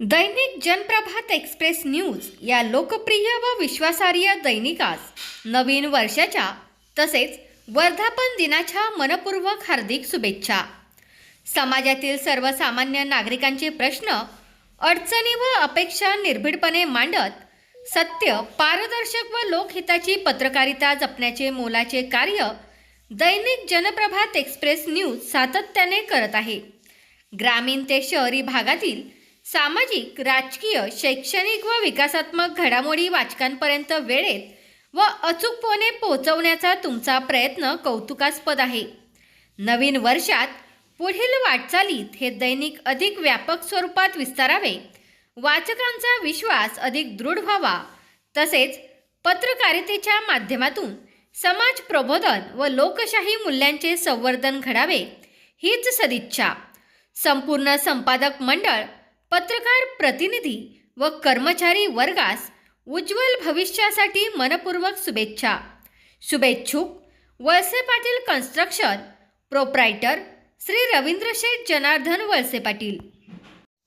दैनिक जनप्रभात express news या लोकप्रिय व विश्वासार्ह दैनिकास नवीन वर्षाच्या तसेच वर्धापन दिनाच्या मनपूर्वक हार्दिक शुभेच्छा. समाजातील सर्वसामान्य नागरिकांचे प्रश्न अडचणी व अपेक्षा निर्भीडपणे मांडत सत्य पारदर्शक व लोकहिताची पत्रकारिता जपण्याचे मोलाचे कार्य दैनिक जनप्रभात एक्सप्रेस न्यूज सातत्याने करत आहे. ग्रामीण ते शहरी भागातील सामाजिक राजकीय शैक्षणिक व विकासात्मक घडामोडी वाचकांपर्यंत वेळेत व अचूकपणे पोहोचवण्याचा तुमचा प्रयत्न कौतुकास्पद आहे. नवीन वर्षात पुढील वाटचालीत हे दैनिक अधिक व्यापक स्वरूपात विस्तारावे. वाचकांचा विश्वास अधिक दृढ व्हावा. तसेच पत्रकारितेच्या माध्यमातून समाज प्रबोधन व लोकशाही मूल्यांचे संवर्धन घडावे हीच सदिच्छा. संपूर्ण संपादक मंडळ पत्रकार प्रतिनिधी व कर्मचारी वर्गास उज्ज्वल भविष्यासाठी मनपूर्वक शुभेच्छा. शुभेच्छुक वळसे पाटील कन्स्ट्रक्शन प्रोप्रायटर श्री रवींद्र शेठ जनार्दन वळसे पाटील.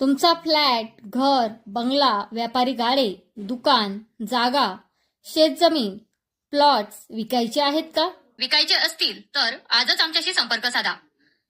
तुमचा फ्लॅट घर बंगला व्यापारी गाडे दुकान जागा शेतजमीन प्लॉट्स विकायचे आहेत का? विकायचे असतील तर आजच आमच्याशी संपर्क साधा.